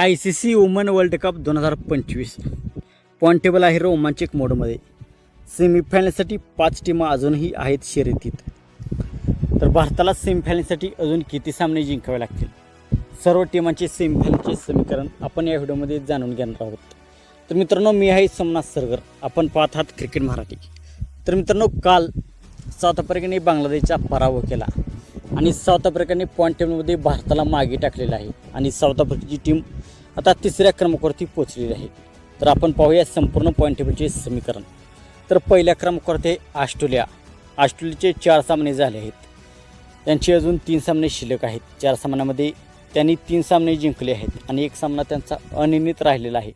I C C woman world cup दोन हजार पंचवीस. पॉईंट टेबल आहे रोमांचक मोडमध्ये. सेमीफायनलसाठी पाच टीमा अजूनही आहेत शर्यतीत. तर भारताला सेमीफायनलसाठी अजून किती सामने जिंकावे लागतील? सर्व टीमांचे सेमीफायनलचे समीकरण आपण या व्हिडिओमध्ये जाणून घेणार आहोत. तर मित्रांनो मी आहे सोमनाथ सरगर. आपण पाहत आहात क्रिकेट मराठी. तर मित्रांनो काल साऊथ आफ्रिकेने बांगलादेशचा पराभव केला. आणि साऊथ आफ्रिकाने पॉईंट टेबलमध्ये भारताला मागे टाकलेलं आहे. आणि साऊथ आफ्रिकेची टीम आता तिसऱ्या क्रमांकावरती पोचलेली आहे. तर आपण पाहूया संपूर्ण पॉईंट टेबलचे समीकरण. तर पहिल्या क्रमांकावरती ऑस्ट्रेलिया. ऑस्ट्रेलियाचे चार सामने झाले आहेत. त्यांचे अजून तीन सामने शिल्लक आहेत. चार सामन्यामध्ये त्यांनी तीन सामने जिंकले आहेत आणि एक सामना त्यांचा अनियमित राहिलेला आहे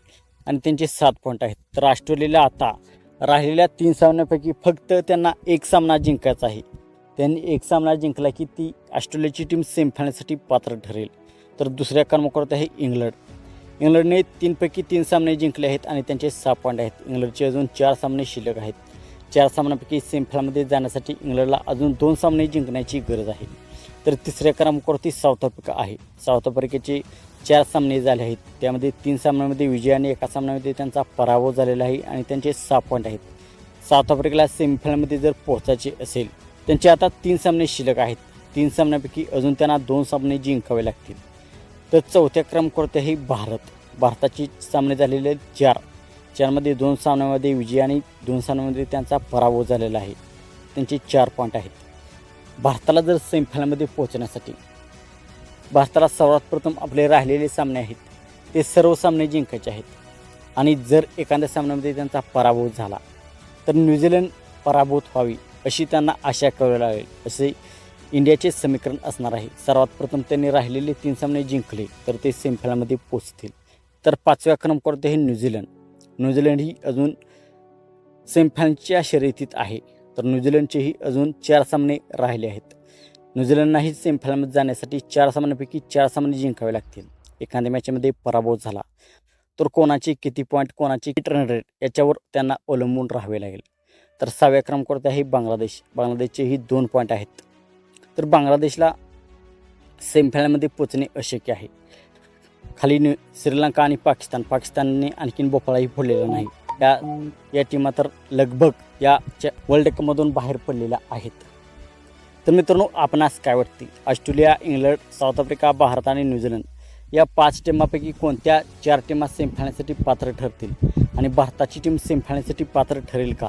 आणि त्यांचे सात पॉईंट आहेत. तर ऑस्ट्रेलियाला आता राहिलेल्या तीन सामन्यापैकी फक्त त्यांना एक सामना जिंकायचा आहे. त्यांनी एक सामना जिंकला की ती ऑस्ट्रेलियाची टीम सेमीफायनलसाठी पात्र ठरेल. तर दुसऱ्या क्रमांकावर आहे इंग्लंड. इंग्लंडने तीनपैकी तीन सामने जिंकले आहेत आणि त्यांचे सहा पॉईंट आहेत. इंग्लंडचे अजून चार सामने शिल्लक आहेत. चार सामन्यापैकी सेमीफायनलमध्ये जाण्यासाठी इंग्लंडला अजून दोन सामने जिंकण्याची गरज आहे. तर तिसऱ्या क्रमांकावरती साऊथ आफ्रिका आहे. साऊथ आफ्रिकेचे चार सामने झाले आहेत. त्यामध्ये तीन सामन्यामध्ये विजय आणि एका सामन्यामध्ये त्यांचा पराभव झालेला आहे आणि त्यांचे सहा पॉईंट आहेत. साऊथ आफ्रिकेला सेमीफायनलमध्ये जर पोहोचायचे असेल त्यांचे आता तीन सामने शिल्लक आहेत. तीन सामन्यापैकी अजून त्यांना दोन सामने जिंकावे लागतील. तर चौथ्या क्रमांकावरती भारत. भारताचे सामने झालेले चार. चारमध्ये दोन सामन्यामध्ये विजय आणि दोन सामन्यामध्ये त्यांचा पराभव झालेला आहे. त्यांचे चार पॉईंट आहेत. भारताला जर सेमीफायनलमध्ये पोहोचण्यासाठी भारताला सर्वात प्रथम आपले राहिलेले सामने आहेत. ते सर्व सामने जिंकायचे आहेत. आणि जर एखाद्या सामन्यामध्ये त्यांचा पराभव झाला तर न्यूझीलंड पराभूत व्हावी. अशी त्यांना आशा करावी लागेल. असे इंडियाचे समीकरण असणार आहे. सर्वात प्रथम त्यांनी राहिलेले तीन सामने जिंकले तर ते सेमीफायनलमध्ये पोचतील तर पाचव्या क्रमांकावरती हे न्यूझीलंड न्यूझीलंड ही अजून सेमीफायनलच्या शर्यतीत आहे. तर न्यूझीलंडचेही अजून चार सामने राहिले आहेत. न्यूझीलंडनाही सेमीफायनलमध्ये जाण्यासाठी चार सामन्यापैकी चार सामने जिंकावे लागतील. एखाद्या मॅचमध्ये पराभव झाला तर कोणाचे किती पॉईंट कोणाचे किती रन रेट याच्यावर त्यांना अवलंबून राहावे लागेल. तर सहाव्या क्रमांकावरती आहे बांगलादेश. बांगलादेशचेही दोन पॉईंट आहेत. तर बांगलादेशला सेमीफायनलमध्ये पोचणे अशक्य आहे. खाली न्यू श्रीलंका आणि पाकिस्तान. पाकिस्तानने आणखीन बोफाळाही फोडलेला नाही. या या टीमा तर लगभग या वर्ल्ड कपमधून बाहेर पडलेल्या आहेत. तर मित्रांनो आपणास काय वाटते? Australia England South Africa Bharat आणि न्यूझीलंड या पाच टीमापैकी कोणत्या चार टीमा सेमीफायनलसाठी पात्र ठरतील? आणि भारताची टीम सेमीफायनलसाठी पात्र ठरेल का?